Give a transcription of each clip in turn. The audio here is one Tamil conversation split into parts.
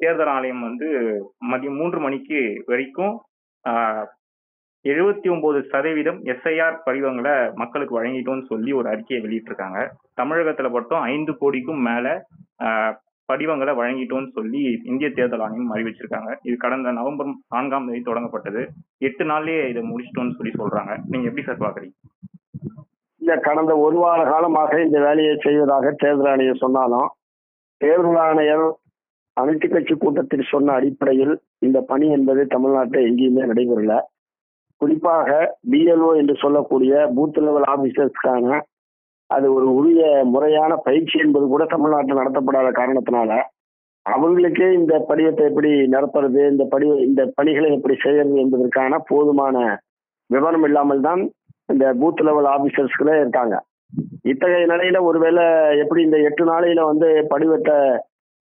தேர்தல் ஆணையம் வந்து மதியம் மூன்று மணிக்கு வரைக்கும் எழுபத்தி ஒன்பது சதவீதம் எஸ்ஐஆர் படிவங்களை மக்களுக்கு வழங்கிட்டோம்னு சொல்லி ஒரு அறிக்கையை வெளியிட்டிருக்காங்க. தமிழகத்துல மட்டும் ஐந்து கோடிக்கும் மேல ஆஹ், படிவங்களை வழங்கிட்டோம்னு சொல்லி இந்திய தேர்தல் ஆணையம் அறிவிச்சிருக்காங்க. இது கடந்த நவம்பர் நான்காம் தேதி தொடங்கப்பட்டது. எட்டு நாள்லயே இதை முடிச்சிட்டோம்னு சொல்லி சொல்றாங்க. நீங்க எப்படி சார் பாக்குறீங்க? இல்ல கடந்த ஒரு வார காலமாக இந்த வேலையை செய்வதாக தேர்தல் ஆணையம் சொன்னாலும் தேர்தல் ஆணையர் அனைத்து கட்சி கூட்டத்தில் சொன்ன அடிப்படையில் இந்த பணி என்பது தமிழ்நாட்டில் எங்கேயுமே நடைபெறல. குறிப்பாக பிஎல்ஓ என்று சொல்லக்கூடிய பூத் லெவல் ஆபீசர்ஸ்க்கான அது ஒரு உரிய முறையான பயிற்சி என்பது கூட தமிழ்நாட்டில் நடத்தப்படாத காரணத்தினால அவங்களுக்கே இந்த படிவத்தை எப்படி நடத்துறது இந்த படி இந்த பணிகளை எப்படி செய்யறது என்பதற்கான போதுமான விவரம் இல்லாமல் தான் இந்த பூத் லெவல் ஆபீசர்ஸ்களே இருக்காங்க. இத்தகைய நிலையில ஒருவேளை எப்படி இந்த எட்டு நாளையில வந்து படிவத்தை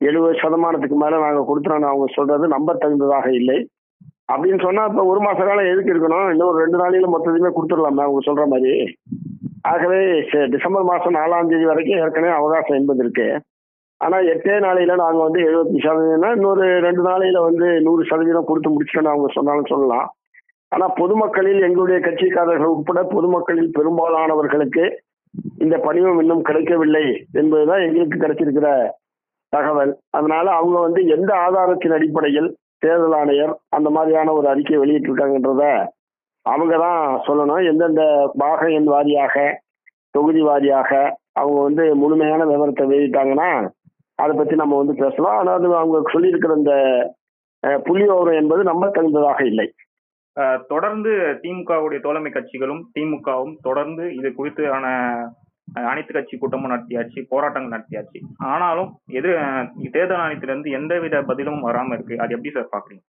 எழுபது சதமானத்துக்கு மேல நாங்க கொடுத்துறோம் அவங்க சொல்றது நம்ப தகுந்ததாக இல்லை. அப்படின்னு சொன்னா இப்ப ஒரு மாச காலம் எதுக்கு இருக்கணும்? இன்னும் ஒரு ரெண்டு நாளையில மொத்தத்தையுமே கொடுத்துடலாமே அவங்க சொல்ற மாதிரி. ஆகவே ச- டிசம்பர் மாசம் நாலாம் தேதி வரைக்கும் ஏற்கனவே அவகாசம் என்பது இருக்கு. ஆனா எட்டே நாளையில நாங்க வந்து எழுபத்தி சதவீதம்னா இன்னொரு ரெண்டு நாளையில வந்து நூறு சதவீதம் கொடுத்து முடிச்சிட்டோம்னு அவங்க சொன்னாலும் சொல்லலாம். ஆனா பொதுமக்களில் எங்களுடைய கட்சிக்காரர்கள் உட்பட பொதுமக்களில் பெரும்பாலானவர்களுக்கு இந்த பணிவம் இன்னும் கிடைக்கவில்லை என்பதுதான் எங்களுக்கு கிடைச்சிருக்கிற தகவல். அதனால அவங்க வந்து எந்த ஆதாரத்தின் அடிப்படையில் தேர்தல் ஆணையர் அந்த மாதிரியான ஒரு அறிக்கை வெளியிட்டிருக்காங்கன்றத அவங்க தான் சொல்லணும். எந்தெந்த பாக எண் வாரியாக தொகுதி வாரியாக அவங்க வந்து முழுமையான விவரத்தை வெளியிட்டாங்கன்னா அதை பற்றி நம்ம வந்து பேசலாம். ஆனால் அவங்க சொல்லியிருக்கிற இந்த அஹ், என்பது நம்ம தகுந்ததாக இல்லை. தொடர்ந்து திமுகவுடைய தோழமை கட்சிகளும் திமுகவும் தொடர்ந்து இது குறித்தான அனைத்து கட்சி கூட்டமும் நடத்தியாச்சு போராட்டங்கள் நடத்தியாச்சு. ஆனாலும் எதிர் தேர்தல் ஆணையத்திலிருந்து எந்தவித பதிலும் வராம இருக்கு. அது எப்படி சார் பாக்குறீங்க?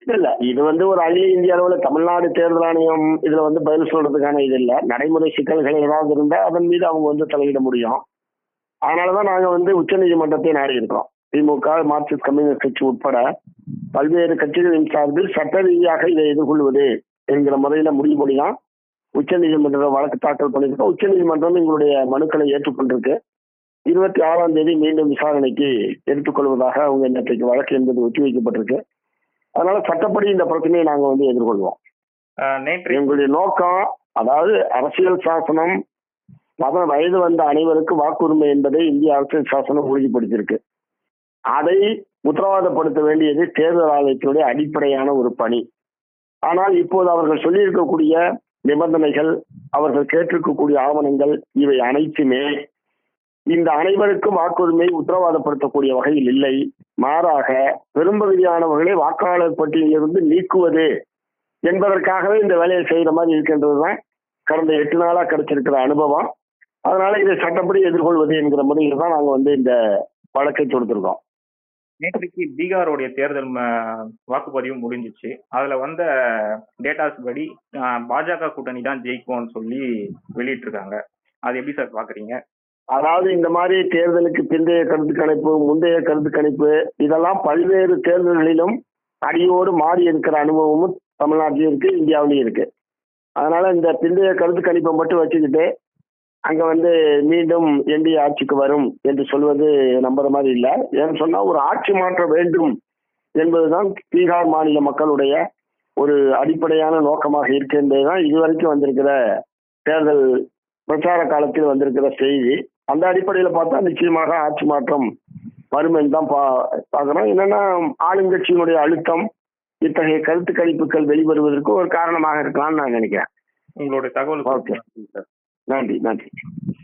இல்ல இல்ல. இது வந்து ஒரு அகில இந்திய அளவுல தமிழ்நாடு தேர்தல் ஆணையம் இதுல வந்து பதில் சொல்றதுக்கான இது இல்ல. நடைமுறை சிக்கல்கள் ஏதாவது இருந்தா அதன் மீது அவங்க வந்து தலையிட முடியும். அதனாலதான் நாங்க வந்து உச்சநீதிமன்றத்தை நாடி இருக்கோம் திமுக மார்க்சிஸ்ட் கம்யூனிஸ்ட் கட்சி உட்பட பல்வேறு கட்சிகளின் சார்பில் சட்ட ரீதியாக இதை எதிர்கொள்வது என்கிற முறையில முடிவு பண்ணிதான் உச்சநீதிமன்ற வழக்கு தாக்கல் பண்ணியிருக்கோம். உச்சநீதிமன்றம் எங்களுடைய மனுக்களை ஏற்றுக்கொண்டிருக்கு. இருபத்தி ஆறாம் தேதி மீண்டும் விசாரணைக்கு எடுத்துக்கொள்வதாக அவங்க நேற்றைக்கு வழக்கு என்பது ஒத்திவைக்கப்பட்டிருக்கு அதனால சட்டப்படி இந்த பிரச்சனையை நாங்க வந்து எதிர்கொள்வோம். எங்களுடைய நோக்கம் அதாவது அரசியல் சாசனம் மத வயது வந்த அனைவருக்கு வாக்குரிமை என்பதை இந்திய அரசியல் சாசனம் உறுதிப்படுத்தியிருக்கு. அதை உத்தரவாதப்படுத்த வேண்டியது தேர்தல் ஆணையத்தினுடைய அடிப்படையான ஒரு பணி. ஆனால் இப்போது அவர்கள் சொல்லியிருக்கக்கூடிய நிபந்தனைகள் அவர்கள் கேட்டிருக்கக்கூடிய ஆவணங்கள் இவை அனைத்துமே இந்த அனைவருக்கும் வாக்குரிமை உத்தரவாதப்படுத்தக்கூடிய வகையில் இல்லை. மாறாக பெரும்பகுதியானவர்களை வாக்காளர் பட்டியலிலிருந்து நீக்குவது என்பதற்காகவே இந்த வேலையை செய்கிற மாதிரி இருக்கின்றதுதான் கடந்த எட்டு நாளாக கிடைச்சிருக்கிற அனுபவம். அதனால இதை சட்டப்படி எதிர்கொள்வது என்கிற முறையில் தான் நாங்கள் வந்து இந்த வழக்கை தொடுத்திருக்கோம். நேற்றைக்கு பீகாருடைய தேர்தல் வாக்குப்பதிவு முடிஞ்சிச்சு. அதுல வந்த டேட்டாஸ் படி பாஜக கூட்டணி தான் ஜெயிக்கும்னு சொல்லி வெளியிட்டிருக்காங்க. அது எப்படி சார் பாக்குறீங்க? அதாவது இந்த மாதிரி தேர்தலுக்கு பிந்தைய கருத்து கணிப்பு முந்தைய கருத்து கணிப்பு இதெல்லாம் பல்வேறு தேர்தல்களிலும் அடியோடு மாறி இருக்கிற அனுபவமும் தமிழ்நாட்டிலும் இருக்கு இந்தியாவிலையும் இருக்கு. அதனால இந்த பிந்தைய கருத்து கணிப்பை மட்டும் வச்சுக்கிட்டு அங்க வந்து மீண்டும் என்டிஏ ஆட்சிக்கு வரும் என்று சொல்வது நம்புற மாதிரி இல்லை. ஏன்னு சொன்னா ஒரு ஆட்சி மாற்றம் வேண்டும் என்பதுதான் பீகார் மாநில மக்களுடைய ஒரு அடிப்படையான நோக்கமாக இருக்கின்றதுதான் இதுவரைக்கும் வந்திருக்கிற தேர்தல் பிரச்சார காலத்தில் வந்திருக்கிற செய்தி. அந்த அடிப்படையில பார்த்தா நிச்சயமாக ஆட்சி மாற்றம் வரும் என்று தான் பா பார்க்குறோம். என்னன்னா ஆளுங்கட்சியினுடைய அழுத்தம் இத்தகைய கருத்து கணிப்புகள் வெளிவருவதற்கு ஒரு காரணமாக இருக்கலாம்னு நான் நினைக்கிறேன். உங்களுடைய தகவலுக்கு Okay. சார். 那里那里